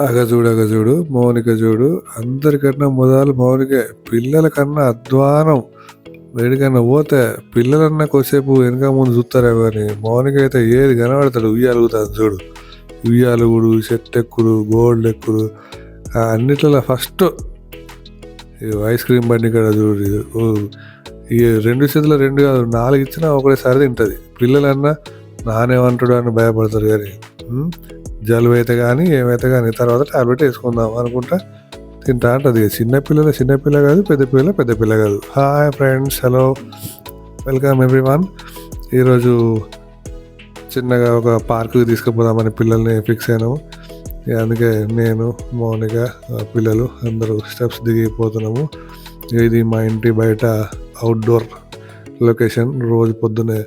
అగజూడు అగజూడు మౌనిక చూడు అందరికన్నా మొదలు మౌనికే. పిల్లల కన్నా అధ్వానం. వేడికన్నా పోతే పిల్లలన్నా కొద్దిసేపు వెనక ముందు చూస్తారే కానీ మౌనిక అయితే ఏది కనబడతాడు? ఉయ్యాలుగుతాడు చూడు. ఉయ్యాలుగుడు చెట్టు ఎక్కుడు గోల్డ్ ఎక్కుడు అన్నిట్లలో ఫస్ట్ ఐస్ క్రీమ్ బండి కూడా చూడు. ఓ, ఈ రెండు చేతులు రెండు కాదు నాలుగు ఇచ్చినా ఒకటేసారి తింటుంది. పిల్లలన్నా నానేమంటాడు అని భయపడతారు కానీ జలుబు అయితే కానీ ఏమైతే కానీ తర్వాత టాబ్లెట్ వేసుకుందాం అనుకుంటా తింటా అంటది. చిన్నపిల్లల చిన్నపిల్ల కాదు పెద్ద పిల్ల పెద్ద పిల్ల కాదు. Hi friends hello welcome everyone ఈరోజు చిన్నగా ఒక పార్కుకి తీసుకుపోదామని పిల్లల్ని ఫిక్స్ అయినాము. అందుకే నేను మౌనిక పిల్లలు అందరూ స్టెప్స్ దిగిపోతున్నాము ఇది మా ఇంటి బయట అవుట్డోర్ లొకేషన్ రోజు పొద్దునే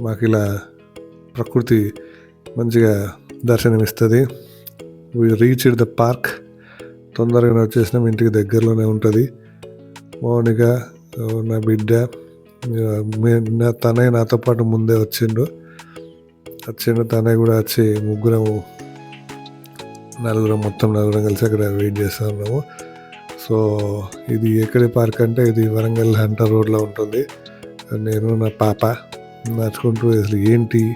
మాకు ఇలా ప్రకృతి మంచిగా దర్శనమిస్తుంది. We reached the park తొందరగానే వచ్చేసినాం. ఇంటికి దగ్గరలోనే ఉంటుంది. మౌనిక నా బిడ్డ మే- నా తనయ్య నాతో పాటు ముందే వచ్చిండు. వచ్చిండు. తనయ్య కూడా వచ్చి ముగ్గురము నలుగురం మొత్తం నలుగురం కలిసి అక్కడ వెయిట్ చేస్తూ ఉన్నాము. సో ఇది ఎక్కడి పార్క్ అంటే ఇది వరంగల్ హంటర్ రోడ్లో ఉంటుంది. నేను నా పాప నడుచుకుంటూ అసలు ఏంటి?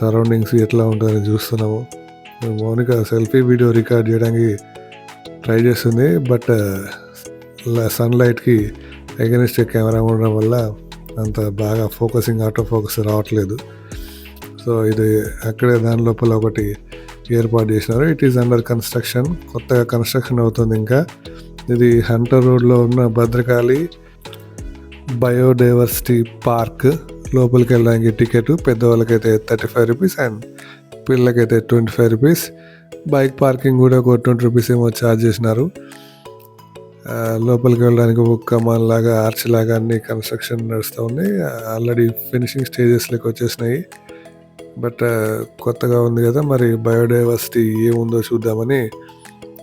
సరౌండింగ్స్ ఎట్లా ఉంటుందని చూస్తున్నాము. మౌనిక సెల్ఫీ వీడియో రికార్డ్ చేయడానికి ట్రై చేస్తుంది. బట్ సన్లైట్కి అగెనిస్ట్ కెమెరా ఉండడం వల్ల అంత బాగా ఫోకసింగ్ ఆటో ఫోకస్ రావట్లేదు. సో ఇది అక్కడే దాని లోపల ఒకటి ఏర్పాటు చేసినారు. ఇట్ ఈస్ అండర్ కన్స్ట్రక్షన్ కొత్తగా కన్స్ట్రక్షన్ అవుతుంది ఇంకా. ఇది హంటర్ రోడ్లో ఉన్న భద్రకాళి బయోడైవర్సిటీ పార్క్. లోపలికి వెళ్ళడానికి టికెట్ పెద్దవాళ్ళకైతే థర్టీ ఫైవ్ రూపీస్ అండ్ పిల్లలకైతే twenty five rupees. Bike parking కూడా ఒక ట్వంటీ రూపీస్ ఏమో ఛార్జ్ చేసినారు. లోపలికి వెళ్ళడానికి ఒక కమాన్ లాగా ఆర్చ్ లాగా అన్ని కన్స్ట్రక్షన్ నడుస్తూ ఉన్నాయి. ఆల్రెడీ ఫినిషింగ్ స్టేజెస్లోకి వచ్చేసినాయి. బట్ కొత్తగా ఉంది కదా మరి బయోడైవర్సిటీ ఏముందో చూద్దామని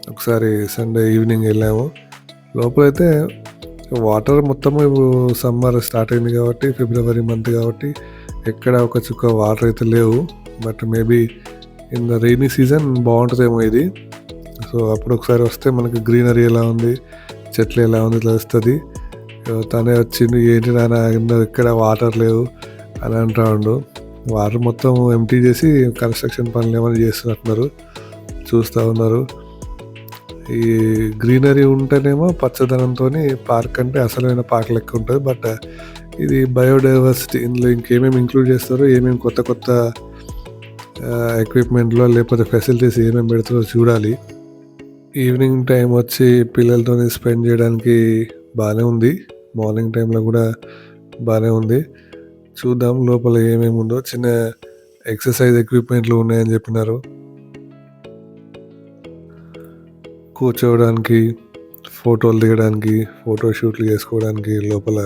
ఒకసారి సండే ఈవినింగ్ వెళ్ళాము. లోపలైతే వాటర్ మొత్తం సమ్మర్ స్టార్ట్ అయింది కాబట్టి ఫిబ్రవరి మంత్ కాబట్టి ఎక్కడ ఒక చుక్క వాటర్ అయితే లేవు. But maybe in the rainy season బాగుంటుందేమో ఇది. సో అప్పుడు ఒకసారి వస్తే మనకి గ్రీనరీ ఎలా ఉంది చెట్లు ఎలా ఉంది తెలుస్తుంది uh, తనే వచ్చింది ఏంటి నాన్న కింద ఇక్కడ వాటర్ లేవు అని అంటాడు. వాటర్ మొత్తం ఎంటీ చేసి కన్స్ట్రక్షన్ పనులు ఏమైనా చేస్తున్నట్టున్నారు. చూస్తూ ఉన్నారు. ఈ గ్రీనరీ ఉంటేనేమో పచ్చదనంతో పార్క్ అంటే అసలైన పార్క్ లెక్క ఉంటుంది. బట్ ఇది బయోడైవర్సిటీ ఇందులో ఇంకేమేమి ఇంక్లూడ్ చేస్తారో ఏమేమి కొత్త కొత్త ఎక్విప్మెంట్లో లేకపోతే ఫెసిలిటీస్ ఏమేమి పెడతారో చూడాలి. ఈవినింగ్ టైం వచ్చి పిల్లలతో స్పెండ్ చేయడానికి బాగానే ఉంది. మార్నింగ్ టైంలో కూడా బాగానే ఉంది. చూద్దాం లోపల ఏమేమి ఉందో. చిన్న ఎక్సర్సైజ్ ఎక్విప్మెంట్లు ఉన్నాయని చెప్పినారు. కూర్చోవడానికి ఫోటోలు దిగడానికి ఫోటో షూట్లు చేసుకోవడానికి లోపల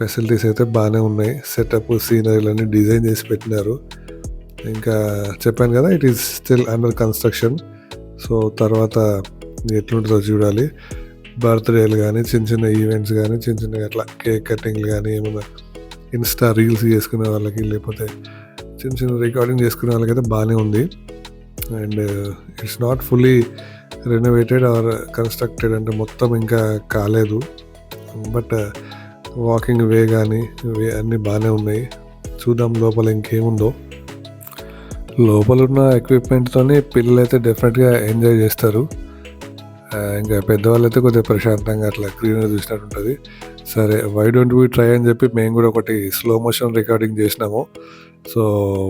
ఫెసిలిటీస్ అయితే బాగానే ఉన్నాయి. సెటప్ సీనరీలన్నీ డిజైన్ చేసి పెట్టినారు. ఇంకా చెప్పాను కదా it is still under construction so తర్వాత ఎట్లుంటుందో చూడాలి. బర్త్డేలు కానీ చిన్న చిన్న ఈవెంట్స్ కానీ చిన్న చిన్న అట్లా కేక్ కటింగ్లు కానీ ఏమైనా ఇన్స్టా రీల్స్ చేసుకునే వాళ్ళకి లేకపోతే చిన్న చిన్న రికార్డింగ్ చేసుకునే వాళ్ళకైతే బాగానే ఉంది. And it's not fully renovated or constructed అంటే మొత్తం ఇంకా కాలేదు. బట్ వాకింగ్ వే కానీ వే అన్నీ బాగానే ఉన్నాయి. చూద్దాం లోపల ఇంకేముందో. లోపల ఉన్న ఎక్విప్మెంట్తోనే పిల్లలు అయితే డెఫినెట్గా ఎంజాయ్ చేస్తారు. Uh, ఇంకా పెద్దవాళ్ళు అయితే కొద్దిగా ప్రశాంతంగా అట్లా గ్రీనరీ చూసినట్టు ఉంటుంది సరే వై డోంట్ వీ ట్రై అని చెప్పి మేము కూడా ఒకటి స్లో మోషన్ రికార్డింగ్ చేసినాము. సో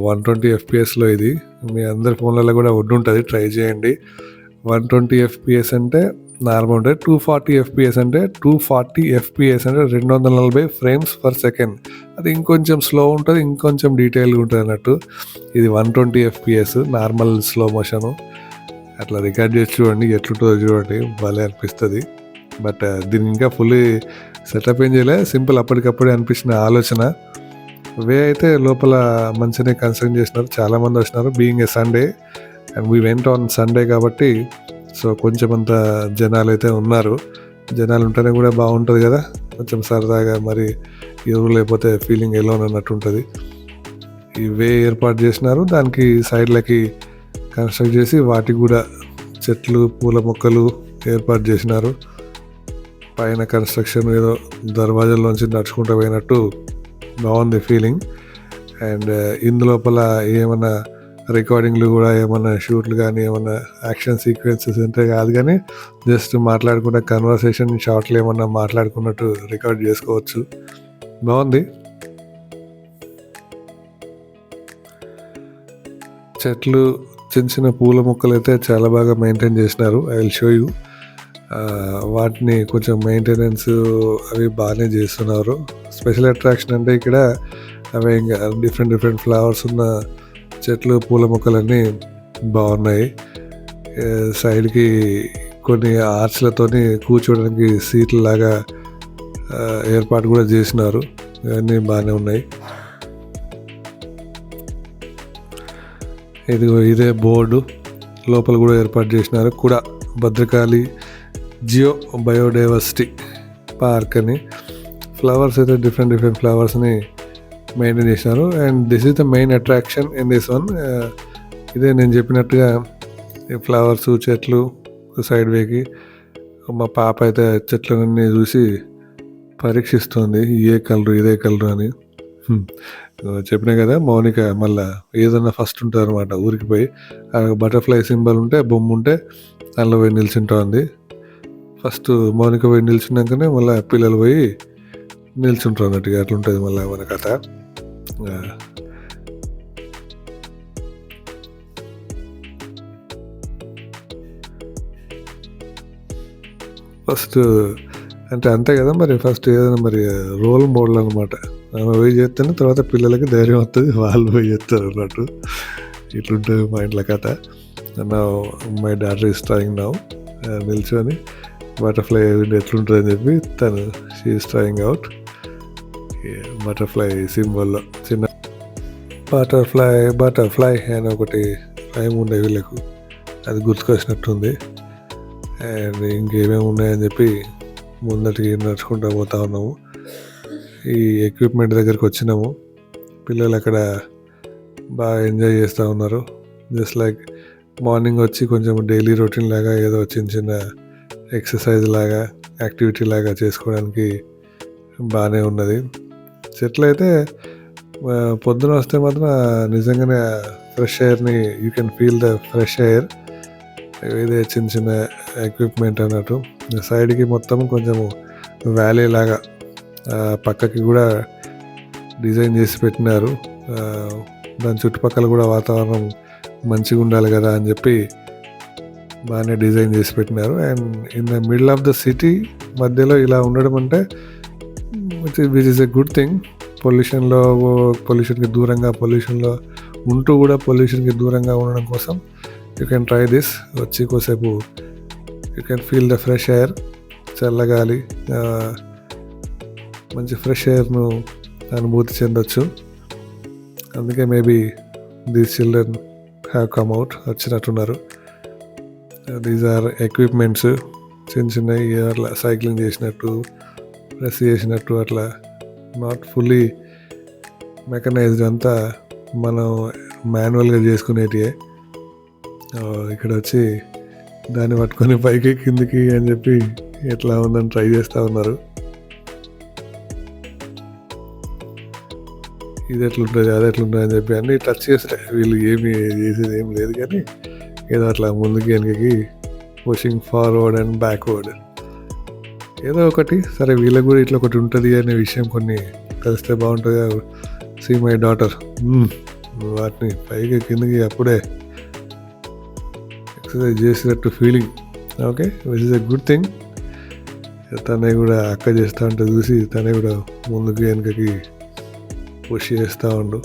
వన్ ట్వంటీ ఎఫ్పిఎస్లో ఇది. మీ అందరి ఫోన్లలో కూడా ఉంటుంది ట్రై చేయండి. వన్ ట్వంటీ ఎఫ్పిఎస్ అంటే నార్మల్ ఉంటుంది టూ ఫార్టీ ఎఫ్పిఎస్ అంటే టూ ఫార్టీ ఎఫ్పిఎస్ అంటే రెండు వందల నలభై ఫ్రేమ్స్ పర్ సెకండ్ అది ఇంకొంచెం స్లో ఉంటుంది ఇంకొంచెం డీటెయిల్గా ఉంటుంది అన్నట్టు. ఇది one twenty FPS normal slow motion అట్లా రికార్డ్ చేసి చూడండి ఎట్లుంటుందో చూడండి భలే అనిపిస్తుంది. బట్ uh, దీన్ని ఇంకా ఫుల్లీ సెటప్ ఏం చేయలే సింపుల్ అప్పటికప్పుడే అనిపించిన ఆలోచన. వే అయితే లోపల మంచిగానే కన్సర్న్ చేసినారు చాలామంది వచ్చినారు. Being a Sunday and we went on Sunday కాబట్టి సో కొంచెం అంత జనాలు అయితే ఉన్నారు. జనాలు ఉంటేనే కూడా బాగుంటుంది కదా. కొంచెం సరదాగా మరి ఎవరు లేకపోతే ఫీలింగ్ ఎలోన్ అన్నట్టు ఉంటుంది ఈ వే ఏర్పాటు చేసినారు. దానికి సైడ్లకి కన్స్ట్రక్ట్ చేసి వాటికి కూడా చెట్లు పూల మొక్కలు ఏర్పాటు చేసినారు. పైన కన్స్ట్రక్షన్ ఏదో దర్వాజాల్లోంచి నడుచుకుంటూ పోయినట్టు బాగుంది ఫీలింగ్ అండ్ uh, ఇందులోపల ఏమన్నా రికార్డింగ్లు కూడా ఏమన్నా షూట్లు కానీ ఏమన్నా యాక్షన్ సీక్వెన్సెస్ ఉంటే కాదు కానీ జస్ట్ మాట్లాడుకున్న కన్వర్సేషన్ షార్ట్లు ఏమన్నా మాట్లాడుకున్నట్టు రికార్డ్ చేసుకోవచ్చు. బాగుంది. చెట్లు చిన్న చిన్న పూల మొక్కలు అయితే చాలా బాగా మెయింటైన్ చేసినారు ఐ విల్ షో యూ వాటిని కొంచెం మెయింటెనెన్స్ అవి బాగానే చేస్తున్నారు. స్పెషల్ అట్రాక్షన్ అంటే ఇక్కడ అవి ఇంకా డిఫరెంట్ డిఫరెంట్ ఫ్లవర్స్ ఉన్న చెట్లు పూల మొక్కలన్నీ బాగున్నాయి. సైడ్కి కొన్ని ఆర్చ్లతోని కూర్చోవడానికి సీట్ల లాగా ఏర్పాటు కూడా చేసినారు. ఇవన్నీ బాగానే ఉన్నాయి. ఇదిగో ఇదే బోర్డు. లోపల కూడా ఏర్పాటు చేసినారు. కూడా భద్రకాళి జియో బయోడైవర్సిటీ పార్క్ అని. ఫ్లవర్స్ అయితే డిఫరెంట్ డిఫరెంట్ ఫ్లవర్స్ని మెయింటైన్ చేశారు and this is the main attraction in this one ఇదే నేను చెప్పినట్టుగా ఈ ఫ్లవర్స్ చెట్లు సైడ్ వేకి మా పాప అయితే చెట్లన్నీ చూసి పరీక్షిస్తుంది. ఏ కలరు ఇదే కలరు అని. Hmm. చెప్పినా కదా మౌనిక మళ్ళా ఏదన్నా ఫస్ట్ ఉంటారు అనమాట ఊరికి పోయి. బటర్ఫ్లై సింబల్ ఉంటే బొమ్మ ఉంటే దానిలో పోయి నిల్చుంటుంది ఫస్ట్ మౌనిక పోయి నిల్చున్నాకనే మళ్ళీ పిల్లలు పోయి నిల్చుంటారు అన్నట్టుగా అట్లుంటుంది మళ్ళీ మన కథ. ఫస్ట్ అంటే అంతే కదా మరి ఫస్ట్ ఏదైనా మరి రోల్ మోడల్ అనమాట ఆమె పోయి చేస్తేనే తర్వాత పిల్లలకి ధైర్యం వస్తుంది వాళ్ళు పోయి చేస్తారు అన్నట్టు. ఇట్లుంటుంది మా ఇంట్లో కథ. నా my daughter is trying now నిల్చొని బటర్ఫ్లై ఎట్లుంటుంది అని చెప్పి తను she is trying out butterfly సింబల్లో చిన్న బటర్ఫ్లై బటర్ఫ్లై అని ఒకటి టైం ఉండే వీళ్ళకు. అది గుర్తుకొచ్చినట్టుంది. అండ్ ఇంకేమేమి ఉన్నాయని చెప్పి ముందటికి నడుచుకుంటూ పోతా ఉన్నాము. ఈ ఎక్విప్మెంట్ దగ్గరికి వచ్చినాము. పిల్లలు అక్కడ బాగా ఎంజాయ్ చేస్తూ ఉన్నారు. జస్ట్ లైక్ మార్నింగ్ వచ్చి కొంచెం డైలీ రొటీన్ లాగా ఏదో చిన్న చిన్న ఎక్సర్సైజ్ లాగా యాక్టివిటీ లాగా చేసుకోవడానికి బాగానే ఉన్నది. చెట్లు అయితే పొద్దున వస్తే మాత్రం నిజంగానే fresh ఎయిర్ని you can feel the fresh air ఇదే చిన్న చిన్న ఎక్విప్మెంట్ అన్నట్టు. సైడ్కి మొత్తం కొంచెము వ్యాలీ లాగా పక్కకి కూడా డిజైన్ చేసి పెట్టినారు. దాని చుట్టుపక్కల కూడా వాతావరణం మంచిగా ఉండాలి కదా అని చెప్పి బాగానే డిజైన్ చేసి పెట్టినారు. And in the middle of the city మధ్యలో ఇలా ఉండడం అంటే which which is a good thing పొల్యూషన్లో పొల్యూషన్కి దూరంగా పొల్యూషన్లో ఉంటూ కూడా పొల్యూషన్కి దూరంగా ఉండడం కోసం యూ కెన్ ట్రై దిస్ వచ్చి కోసేపు you can feel the fresh air చల్లగాలి మంచి ఫ్రెష్ ఎయిర్ను అనుభూతి చెందొచ్చు. అందుకే maybe these children have come out వచ్చినట్టున్నారు. దీస్ ఆర్ ఎక్విప్మెంట్స్ చిన్న చిన్నవి అట్లా సైక్లింగ్ చేసినట్టు ప్రెస్ చేసినట్టు అట్లా నాట్ ఫుల్లీ మెకనైజ్డ్ అంతా మనం మాన్యువల్గా చేసుకునేటివే ఇక్కడ వచ్చి దాన్ని పట్టుకొని పైకి కిందికి అని చెప్పి ఎట్లా ఉందని ట్రై చేస్తూ ఉన్నారు. ఇది ఎట్లుంటుంది అది ఎట్లుంటుంది అని చెప్పి అన్నీ టచ్ చేస్తే వీళ్ళు ఏమి చేసేది ఏం లేదు కానీ ఏదో అట్లా ముందుకి వెనకకి పుషింగ్ ఫార్వర్డ్ అండ్ బ్యాక్వర్డ్ ఏదో ఒకటి. సరే వీళ్ళకి కూడా ఇట్లా ఒకటి ఉంటుంది అనే విషయం కొన్ని తెలిస్తే బాగుంటుంది. See my daughter. వాటిని పైకి కిందకి అప్పుడే ఎక్సర్సైజ్ చేసినట్టు feeling okay? Which is a good thing తనే కూడా అక్క చేస్తూ ఉంటే చూసి తనే కూడా ముందుకు వెనకకి పుష్ చేస్తూ ఉండు.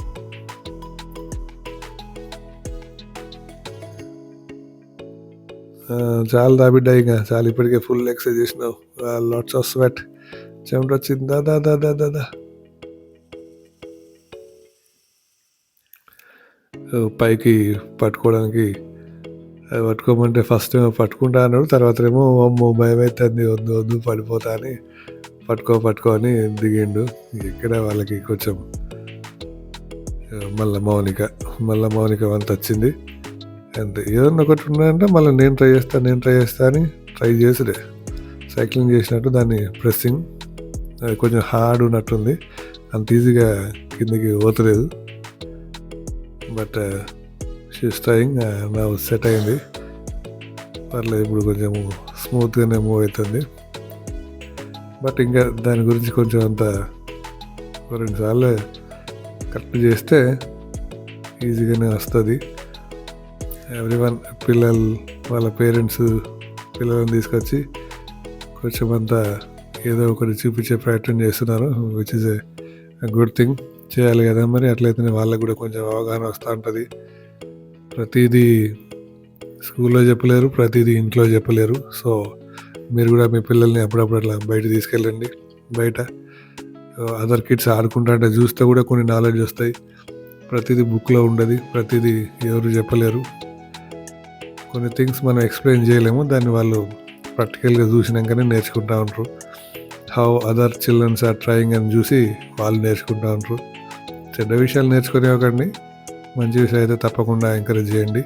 చాలా దా బిడ్డ ఇంకా చాలా ఇప్పటికే ఫుల్ ఎక్సర్సైజ్ చేసినావు. లాట్స్ ఆఫ్ స్వెట్ చెమట వచ్చింది. దా దా దా దా పైకి పట్టుకోవడానికి అది పట్టుకోమంటే ఫస్ట్ ఏమో పట్టుకుంటా అన్నాడు తర్వాత ఏమో అమ్మో భయం అవుతుంది వద్దు వద్దు పడిపోతా అని. పట్టుకో పట్టుకో అని దిగిండు. ఇక్కడ వాళ్ళకి కొంచెం మళ్ళా మౌనిక మళ్ళా మౌనిక వంత వచ్చింది. అంతే ఏదన్నా ఒకటి ఉన్నాయంటే మళ్ళీ నేను ట్రై చేస్తాను నేను ట్రై చేస్తా అని ట్రై చేసుడే సైక్లింగ్ చేసినట్టు దాన్ని ప్రెస్సింగ్ అది కొంచెం హార్డ్ ఉన్నట్టుంది. అంత ఈజీగా కిందకి పోతలేదు. బట్ షీస్ ట్రయింగ్ నా సెట్ అయింది. పర్లేదు ఇప్పుడు కొంచెం స్మూత్గానే మూవ్ అవుతుంది. బట్ ఇంకా దాని గురించి కొంచెం అంత రెండుసార్లు కరెక్ట్ చేస్తే ఈజీగానే వస్తుంది. ఎవ్రీవన్ పిల్లలు వాళ్ళ పేరెంట్స్ పిల్లలను తీసుకొచ్చి కొంచెం అంతా ఏదో ఒకటి చూపించే ప్రయత్నం చేస్తున్నారు which is a good thing చేయాలి కదా మరి అట్లయితేనే వాళ్ళకు కూడా కొంచెం అవగాహన వస్తూ ఉంటుంది. ప్రతిదీ స్కూల్లో చెప్పలేరు ప్రతిదీ ఇంట్లో చెప్పలేరు. సో మీరు కూడా మీ పిల్లల్ని అప్పుడప్పుడు అట్లా బయట తీసుకెళ్ళండి. బయట అదర్ కిడ్స్ ఆడుకుంటుంటే చూస్తే కూడా కొన్ని నాలెడ్జ్ వస్తాయి. ప్రతిదీ బుక్లో ఉండదు ప్రతిదీ ఎవరు చెప్పలేరు. కొన్ని థింగ్స్ మనం ఎక్స్ప్లెయిన్ చేయలేము. దాన్ని వాళ్ళు ప్రాక్టికల్గా చూసినాకనే నేర్చుకుంటూ ఉంటారు. How other childrens are trying అని చూసి వాళ్ళు నేర్చుకుంటూ ఉంటారు. చెడ్డ విషయాలు నేర్చుకునే ఒకండి మంచి విషయాలు అయితే తప్పకుండా ఎంకరేజ్ చేయండి.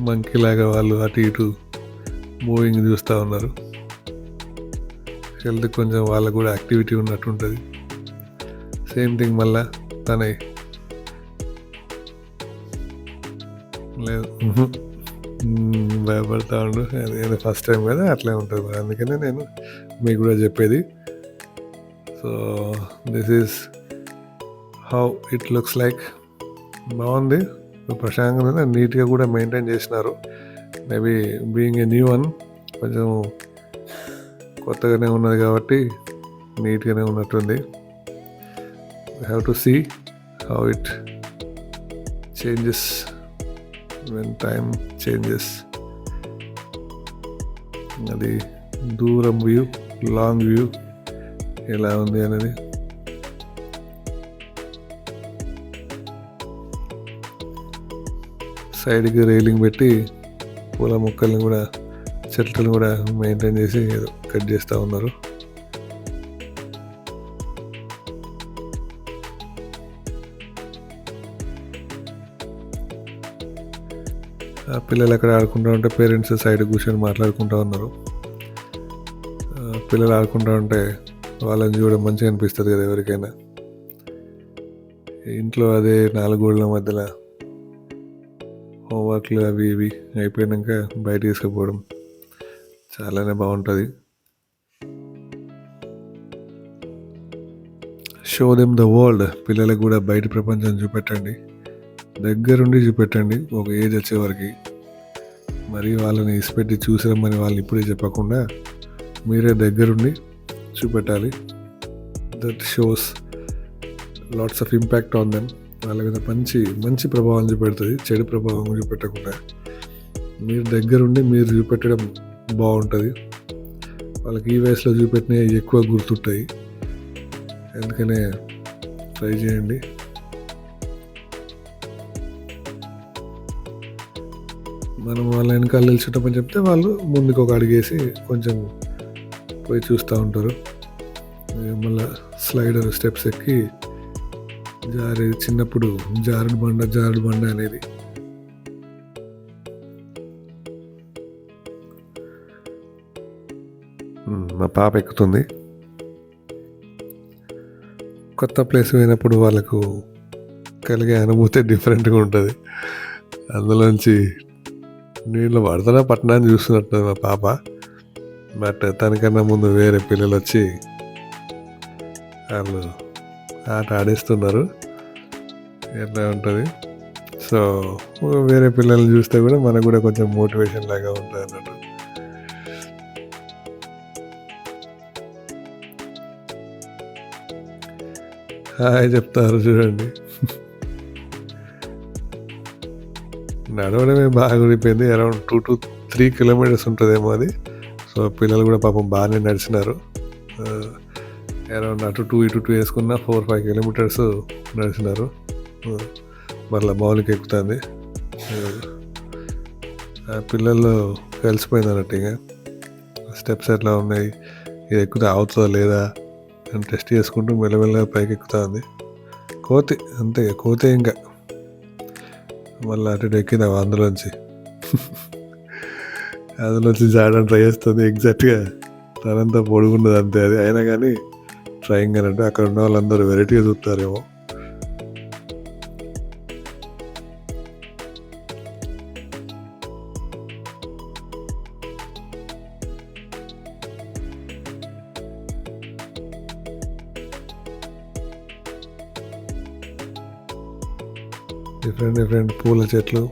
మంకీ లాగా వాళ్ళు అటు ఇటు మూవింగ్ చూస్తూ ఉన్నారు. హెల్త్ కొంచెం వాళ్ళకు కూడా యాక్టివిటీ ఉన్నట్టు ఉంటుంది. సేమ్ థింగ్ మళ్ళా తన. లేదు. ఉహు. మ్మ్, భయపడతా ఉండు అది ఫస్ట్ టైం కదా అట్లే ఉంటుంది మరి. అందుకనే నేను మీకు కూడా చెప్పేది. So this is how it looks like బాగుంది. ప్రశాంతంగా నీట్గా కూడా మెయింటైన్ చేసినారు. Maybe being a new one కొంచెం కొత్తగానే ఉన్నది కాబట్టి నీట్గానే ఉన్నట్టుంది. Have to see how it changes when time changes అది దూరం వ్యూ లాంగ్ వ్యూ ఎలా ఉంది అనేది. సైడ్కి రైలింగ్ పెట్టి పూల మొక్కల్ని కూడా చెట్లను కూడా మెయింటైన్ చేసి ఏదో కట్ చేస్తూ ఉన్నారు. పిల్లలు ఎక్కడ ఆడుకుంటూ ఉంటే పేరెంట్స్ సైడ్ కూర్చొని మాట్లాడుకుంటూ ఉన్నారు. పిల్లలు ఆడుకుంటూ ఉంటే వాళ్ళని చూడడం మంచిగా అనిపిస్తుంది కదా ఎవరికైనా. ఇంట్లో అదే నాలుగు గోడల మధ్యలో హోంవర్క్లు అవి ఇవి అయిపోయాక బయట తీసుకుపోవడం చాలానే బాగుంటుంది. షో దెమ్ ద వరల్డ్ పిల్లలకు కూడా బయట ప్రపంచం చూపెట్టండి. దగ్గరుండి చూపెట్టండి. ఒక ఏజ్ వచ్చే మరి వాళ్ళని ఇసిపెట్టి చూసిరమ్మని వాళ్ళు ఇప్పుడే చెప్పకుండా మీరే దగ్గరుండి చూపెట్టాలి. That shows lots of impact on them వాళ్ళ మీద మంచి మంచి ప్రభావం చూపెడుతుంది. చెడు ప్రభావం చూపెట్టకుండా. మీరు దగ్గరుండి మీరు చూపెట్టడం బాగుంటుంది. వాళ్ళకి ఈ వయసులో చూపెట్టినవి ఎక్కువ గుర్తుంటాయి. అందుకనే ట్రై చేయండి. మనం వాళ్ళ వెనకాల నిల్చుంటామని చెప్తే వాళ్ళు ముందుకు ఒక అడిగేసి కొంచెం పోయి చూస్తూ ఉంటారు. మళ్ళీ స్లైడర్ స్టెప్స్ ఎక్కి జారి చిన్నప్పుడు జారుడు బండ జారుడు బండ అనేది. మా పాప ఎక్కుతుంది. కొత్త ప్లేస్ పోయినప్పుడు వాళ్ళకు కలిగే అనుభూతి డిఫరెంట్గా ఉంటుంది. అందులోంచి నీళ్ళు పడుతున్న పట్టణాన్ని చూస్తున్నట్టు మా పాప. బట్ తనకన్నా ముందు వేరే పిల్లలు వచ్చి వాళ్ళు ఆట ఆడిస్తున్నారు. ఎట్లా ఉంటుంది? సో వేరే పిల్లల్ని చూస్తే కూడా మనకు కూడా కొంచెం మోటివేషన్ లాగా ఉంటుంది అన్నట్టు. హాయ్ చెప్తారు చూడండి. నడవడమే బాగా ఊడిపోయింది around two to three kilometres ఉంటుందేమో అది. సో పిల్లలు కూడా పాపం బాగానే నడిచినారు. Uh, అరౌండ్ అటు టూ ఇటు టూ వేసుకున్న ఫోర్ ఫైవ్ కిలోమీటర్స్ నడిచినారు. Uh, మళ్ళీ మౌలిక ఎక్కుతుంది uh, పిల్లలు కలిసిపోయింది అన్నట్టు ఇక. స్టెప్స్ ఎట్లా ఉన్నాయి? ఇది ఎక్కుతే అవుతుందా లేదా అని టెస్ట్ చేసుకుంటూ మెల్లమెల్లగా పైకి ఎక్కుతా ఉంది కోతి అంతే కోతే ఇంకా. మళ్ళీ అటు ఇటు అందులోంచి. అందులోంచి జాడని ట్రై చేస్తుంది ఎగ్జాక్ట్గా తనంతా పొడుగున్నది అంతే. అది అయినా కానీ ట్రయింగ్ అని అంటే అక్కడ ఉన్న వాళ్ళందరూ వెరైటీగా చూస్తారేమో. డిఫరెంట్ పూల చెట్లు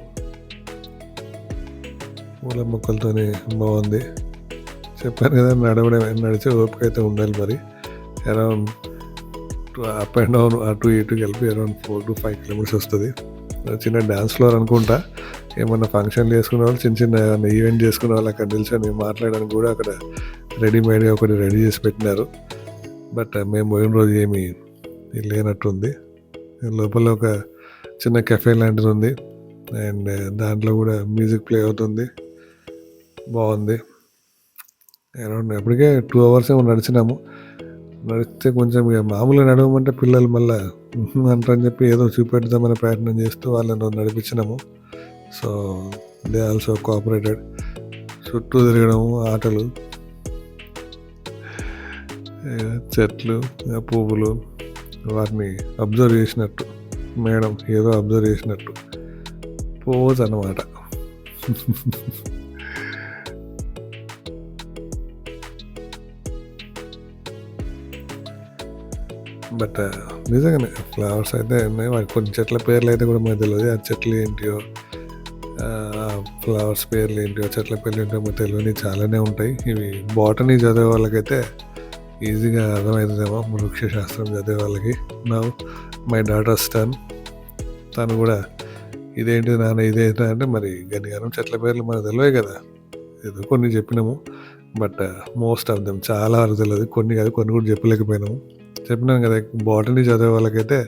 పూల మొక్కలతోనే బాగుంది. చెప్పాను కదా నడవడం నడిచే ఓపిక అయితే ఉండాలి మరి. అరౌండ్ అప్ అండ్ డౌన్ అటు ఇటు కలిపి around four to five kilometres వస్తుంది. చిన్న డ్యాన్స్ ఫ్లోర్ అనుకుంటా. ఏమన్నా ఫంక్షన్లు చేసుకునే వాళ్ళు చిన్న చిన్న ఏమైనా ఈవెంట్ చేసుకునే వాళ్ళు అక్కడ నిల్చొని మాట్లాడడానికి కూడా అక్కడ రెడీమేడ్గా ఒకటి రెడీ చేసి పెట్టినారు. బట్ మేము పోయిన రోజు ఏమీ లేనట్టుంది. లోపల ఒక చిన్న కెఫే లాంటిది ఉంది. అండ్ uh, దాంట్లో కూడా మ్యూజిక్ ప్లే అవుతుంది. బాగుంది. అరౌండ్ ఎప్పటికే టూ అవర్స్ ఏమో నడిచినాము. నడిస్తే కొంచెం ఇక మామూలుగా నడవమంటే పిల్లలు మళ్ళీ అంటారని చెప్పి ఏదో చూపెడదామని ప్రయత్నం చేస్తూ వాళ్ళని నడిపించినాము. సో దే ఆల్సో కోఆపరేటెడ్ చుట్టూ తిరగడం ఆటలు. చెట్లు పువ్వులు వాటిని అబ్జర్వ్ చేసినట్టు. మేడం ఏదో అబ్జర్వ్ చేసినట్టు. పోజ్ అన్నమాట. బట్ నిజంగానే ఫ్లవర్స్ అయితే ఉన్నాయి. వాటి కొన్ని చెట్ల పేర్లు అయితే కూడా మాకు తెలియదు ఆ చెట్లు ఏంటియో ఫ్లవర్స్ పేర్లు ఏంటియో చెట్ల పేర్లు ఏంటో మాకు తెలియని చాలానే ఉంటాయి. ఇవి బాటనీ చదివే వాళ్ళకైతే ఈజీగా అర్థమవుతుందేమో. వృక్ష శాస్త్రం చదివే వాళ్ళకి. నా మై డాటర్ స్టన్ తను కూడా ఇదేంటి నాన్న ఇదేంటి అంటే మరి గనిగానం చెట్ల పేర్లు మనకు తెలివే కదా. ఏదో కొన్ని చెప్పినాము బట్ మోస్ట్ ఆఫ్ దెమ్ చాలా వరకు తెలియదు. కొన్ని కాదు కొన్ని కూడా చెప్పలేకపోయినాము. చెప్పినాను కదా బాటనీ చదివే వాళ్ళకైతే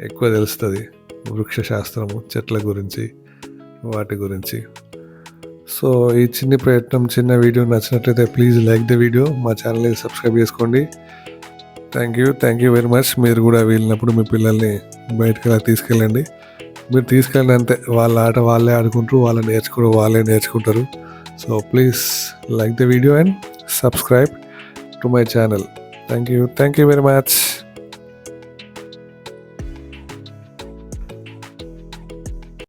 ఎక్కువ తెలుస్తుంది. వృక్ష శాస్త్రము చెట్ల గురించి వాటి గురించి. సో ఈ చిన్న ప్రయత్నం చిన్న వీడియో నచ్చినట్లయితే ప్లీజ్ లైక్ ద వీడియో మా ఛానల్ని సబ్స్క్రైబ్ చేసుకోండి. Thank you thank you very much మీరు కూడా వెళ్ళినప్పుడు మీ పిల్లల్ని బయటకు అలా తీసుకెళ్ళండి. మీరు తీసుకెళ్ళండి అంతే వాళ్ళ ఆట వాళ్ళే ఆడుకుంటారు వాళ్ళ నేర్చుకోవడం వాళ్ళే నేర్చుకుంటారు. So please like the video and subscribe to my channel thank you thank you very much